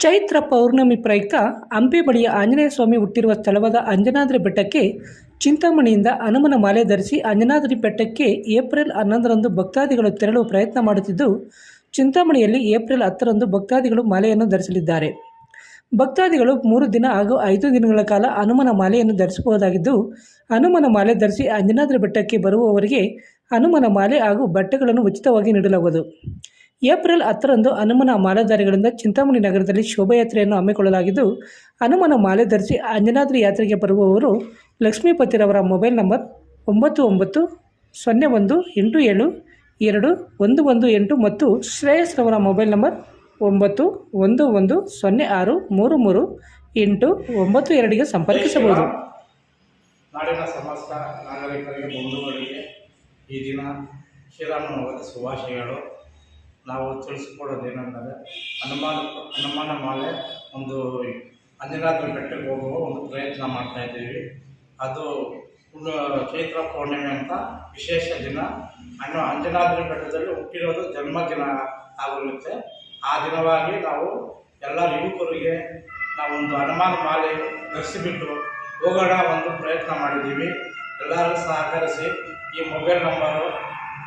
ಚೈತ್ರ ಪೌರ್ಣಮಿ ಪ್ರಯುಕ್ತ ಹಂಪಿ ಬಳಿಯ ಆಂಜನೇಯ ಸ್ವಾಮಿ ಹುಟ್ಟಿರುವ ಸ್ಥಳವಾದ ಅಂಜನಾದ್ರಿ ಬೆಟ್ಟಕ್ಕೆ ಚಿಂತಾಮಣಿಯಿಂದ ಹನುಮನ ಮಾಲೆ ಧರಿಸಿ ಅಂಜನಾದ್ರಿ ಬೆಟ್ಟಕ್ಕೆ ಏಪ್ರಿಲ್ ಹನ್ನೊಂದರಂದು ಭಕ್ತಾದಿಗಳು ತೆರಳುವ ಪ್ರಯತ್ನ ಮಾಡುತ್ತಿದ್ದು, ಚಿಂತಾಮಣಿಯಲ್ಲಿ ಏಪ್ರಿಲ್ ಹತ್ತರಂದು ಭಕ್ತಾದಿಗಳು ಮಾಲೆಯನ್ನು ಧರಿಸಲಿದ್ದಾರೆ. ಭಕ್ತಾದಿಗಳು ಮೂರು ದಿನ ಹಾಗೂ ಐದು ದಿನಗಳ ಕಾಲ ಹನುಮನ ಮಾಲೆಯನ್ನು ಧರಿಸಬಹುದಾಗಿದ್ದು, ಹನುಮನ ಮಾಲೆ ಧರಿಸಿ ಅಂಜನಾದ್ರಿ ಬೆಟ್ಟಕ್ಕೆ ಬರುವವರಿಗೆ ಹನುಮನ ಮಾಲೆ ಹಾಗೂ ಬಟ್ಟೆಗಳನ್ನು ಉಚಿತವಾಗಿ ನೀಡಲಾಗುವುದು. ಏಪ್ರಿಲ್ ಹತ್ತರಂದು ಹನುಮನ ಮಾಲಾಧಾರಿಗಳಿಂದ ಚಿಂತಾಮಣಿ ನಗರದಲ್ಲಿ ಶೋಭಾಯಾತ್ರೆಯನ್ನು ಹಮ್ಮಿಕೊಳ್ಳಲಾಗಿದ್ದು, ಹನುಮನ ಮಾಲೆ ಧರಿಸಿ ಅಂಜನಾದ್ರಿ ಯಾತ್ರೆಗೆ ಬರುವವರು ಲಕ್ಷ್ಮೀಪತಿರವರ ಮೊಬೈಲ್ ನಂಬರ್ ಒಂಬತ್ತು ಒಂಬತ್ತು ಸೊನ್ನೆ ಒಂದು ಎಂಟು ಏಳು ಎರಡು ಒಂದು ಒಂದು ಎಂಟು ಮತ್ತು ಶ್ರೇಯಸ್ ರವರ ಮೊಬೈಲ್ ನಂಬರ್ ಒಂಬತ್ತು ಒಂದು ಒಂದು ಸೊನ್ನೆ ಆರು ಮೂರು ಮೂರು ಎಂಟು ಒಂಬತ್ತು ಎರಡಿಗೆ ಸಂಪರ್ಕಿಸಬಹುದು. ನಾಡಿನ ಸಮಸ್ತ ನಾಗರಿಕರಿಗೆ, ಬಂಧುಗಳಿಗೆ ಈ ದಿನ ಶುಭಾಶಯಗಳು. ನಾವು ತಿಳಿಸಿಕೊಡೋದೇನೆಂದರೆ ಹನುಮಾನ ಹನುಮಾನ ಮಾಲೆ ಒಂದು ಅಂಜನಾದ್ರಿ ಬೆಟ್ಟಕ್ಕೆ ಹೋಗುವ ಒಂದು ಪ್ರಯತ್ನ ಮಾಡ್ತಾ ಇದ್ದೀವಿ. ಅದು ಚೈತ್ರ ಪೌರ್ಣಿಮೆ ಅಂತ ವಿಶೇಷ ದಿನ. ಅನ್ನು ಅಂಜನಾದ್ರಿ ಬೆಟ್ಟದಲ್ಲಿ ಹುಟ್ಟಿರೋದು ಜನ್ಮದಿನ ಆಗಿರುತ್ತೆ. ಆ ದಿನವಾಗಿ ನಾವು ಎಲ್ಲ ಯುವಕರಿಗೆ ನಾವೊಂದು ಹನುಮಾನ ಮಾಲೆ ಧರಿಸಿಬಿಟ್ಟು ಹೋಗೋಣ ಒಂದು ಪ್ರಯತ್ನ ಮಾಡಿದ್ದೀವಿ. ಎಲ್ಲರೂ ಸಹಕರಿಸಿ ಈ ಮೊಬೈಲ್ ನಂಬರು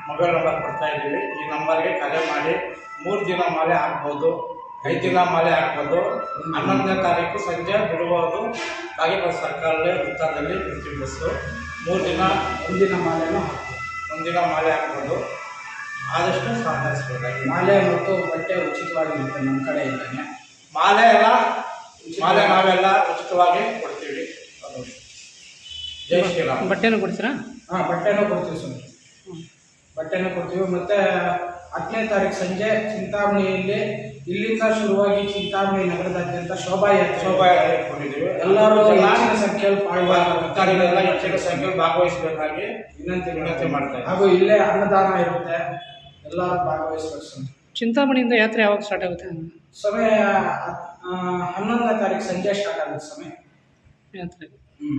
ಮೊಬೈಲ್ ನಂಬರ್ ಕೊಡ್ತಾ ಇದ್ದೀವಿ. ಈ ನಂಬರ್ಗೆ ಕರೆ ಮಾಡಿ. ಮೂರು ದಿನ ಮಾಲೆ ಹಾಕ್ಬೋದು ಐದು ದಿನ ಮಾಲೆ ಹಾಕ್ಬೋದು ಹನ್ನೊಂದನೇ ತಾರೀಕು ಸಂಜೆ ಬಿಡುವುದು ಕಾಗಿಪುರ ಸರ್ಕಾರದ ವೃತ್ತದಲ್ಲಿ ಪ್ರತಿ ಬಸ್ಸು. ಮೂರು ದಿನ ಒಂದಿನ ಮಾಲೆನೂ ಹಾಕ್ಬೋದು ಒಂದಿನ ಮಾಲೆ ಹಾಕ್ಬೋದು ಆದಷ್ಟು ಸಹಕರಿಸ್ಬೇಕಾಗಿ ಮಾಲೆ ಮತ್ತು ಬಟ್ಟೆ ಉಚಿತವಾಗಿರುತ್ತೆ ನಮ್ಮ ಕಡೆಯಿಂದನೇ. ಮಾಲೆ ಎಲ್ಲ ಮಾಲೆ ನಾವೆಲ್ಲ ಉಚಿತವಾಗಿ ಕೊಡ್ತೀವಿ. ಜೈ ಶ್ರೀರಾಮ್. ಬಟ್ಟೆನೂ ಕೊಡ್ತೀರಾ? ಹಾಂ ಬಟ್ಟೆನೂ ಕೊಡ್ತೀವಿ ಸ್ವಾಮಿ. ಬಟ್ಟೆನೂ ಕೊಡ್ತೀವಿ. ಮತ್ತು ಹತ್ತನೇ ತಾರೀಕು ಸಂಜೆ ಚಿಂತಾಮಣಿಯಲ್ಲಿ ಇಲ್ಲಿಂದ ಶುರುವಾಗಿ ಚಿಂತಾಮಣಿ ನಗರದಾದ್ಯಂತ ಶೋಭಾಯಾತ್ರೆ. ಶೋಭಾಯಾತ್ರೆ ಕೊಟ್ಟಿದ್ದೀವಿ ಎಲ್ಲರೂ ಹೆಚ್ಚಿನ ಸಂಖ್ಯೆಯಲ್ಲಿ ಭಕ್ತಾದಿಗಳೆಲ್ಲ ಹೆಚ್ಚಿನ ಸಂಖ್ಯೆಯಲ್ಲಿ ಭಾಗವಹಿಸಬೇಕಾಗಿ ವಿನಂತಿ ವಿನಂತಿ ಮಾಡ್ತಾರೆ ಇದ್ದೀವಿ. ಹಾಗೂ ಇಲ್ಲೇ ಅನ್ನದಾನ ಇರುತ್ತೆ. ಎಲ್ಲರೂ ಭಾಗವಹಿಸ್ಬೇಕು. ಚಿಂತಾಮಣಿಯಿಂದ ಯಾತ್ರೆ ಯಾವಾಗ ಸ್ಟಾರ್ಟ್ ಆಗುತ್ತೆ? ಸಮಯ ಹನ್ನೊಂದನೇ ತಾರೀಕು ಸಂಜೆ ಸ್ಟಾರ್ಟ್ ಆಗುತ್ತೆ ಸಮಯ. ಯಾತ್ರೆ. ಹ್ಞೂ